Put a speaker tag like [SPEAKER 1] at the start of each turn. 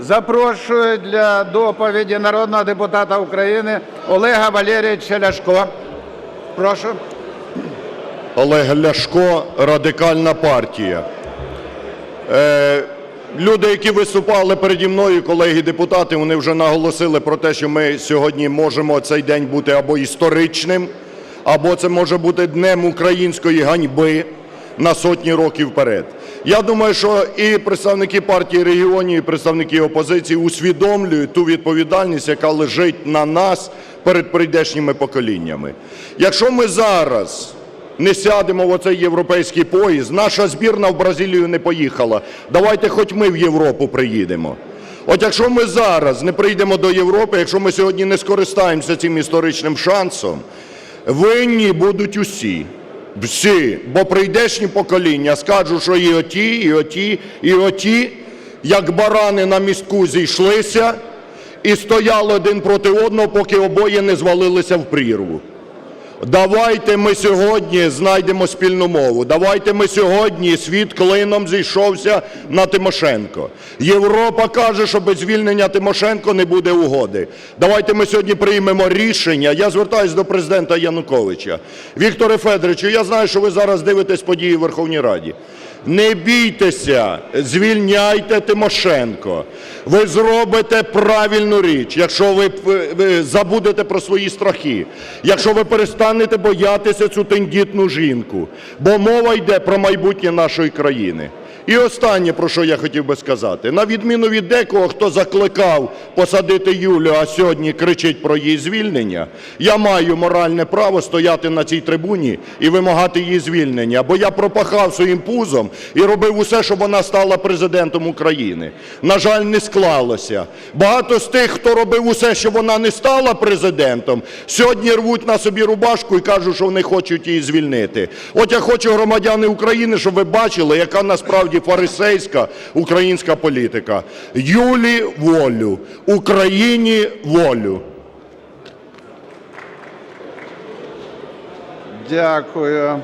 [SPEAKER 1] Запрошую для доповіді народного депутата України Олега Валерійовича Ляшко. Прошу.
[SPEAKER 2] Олег Ляшко, Радикальна партія. Е, люди, які виступали переді мною, колеги-депутати, вони вже наголосили про те, що ми сьогодні можемо цей день бути або історичним, або це може бути днем української ганьби на сотні років вперед. Я думаю, що і представники партії регіонів, і представники опозиції усвідомлюють ту відповідальність, яка лежить на нас перед прийдешніми поколіннями. Якщо ми зараз не сядемо в оцей європейський поїзд, наша збірна в Бразилію не поїхала. Давайте хоч ми в Європу приїдемо. От якщо ми зараз не прийдемо до Європи, якщо ми сьогодні не скористаємося цим історичним шансом, винні будуть усі. Всі, бо прийдешні покоління скажуть, що і оті, і оті, і оті, як барани на містку зійшлися і стояли один проти одного, поки обоє не звалилися в прірву. Давайте ми сьогодні знайдемо спільну мову. Давайте ми сьогодні світ клином зійшовся на Тимошенко. Європа каже, що без звільнення Тимошенко не буде угоди. Давайте ми сьогодні приймемо рішення. Я звертаюся до президента Януковича. Вікторе Федоровичу, я знаю, що ви зараз дивитесь події в Верховній Раді. Не бійтеся, звільняйте Тимошенко. Ви зробите правильну річ, якщо ви, забудете про свої страхи, якщо ви перестанете боятися цю тендітну жінку, бо мова йде про майбутнє нашої країни. І останнє, про що я хотів би сказати, на відміну від декого, хто закликав посадити Юлю, а сьогодні кричить про її звільнення, я маю моральне право стояти на цій трибуні і вимагати її звільнення, бо я пропахав своїм пузом і робив усе, щоб вона стала президентом України. На жаль, не склалося. Багато з тих, хто робив усе, щоб вона не стала президентом, сьогодні рвуть на собі рубашку і кажуть, що вони хочуть її звільнити. От я хочу, громадяни України, щоб ви бачили, яка насправді фарисейська українська політика. Юлі волю, Україні волю.
[SPEAKER 1] Дякую.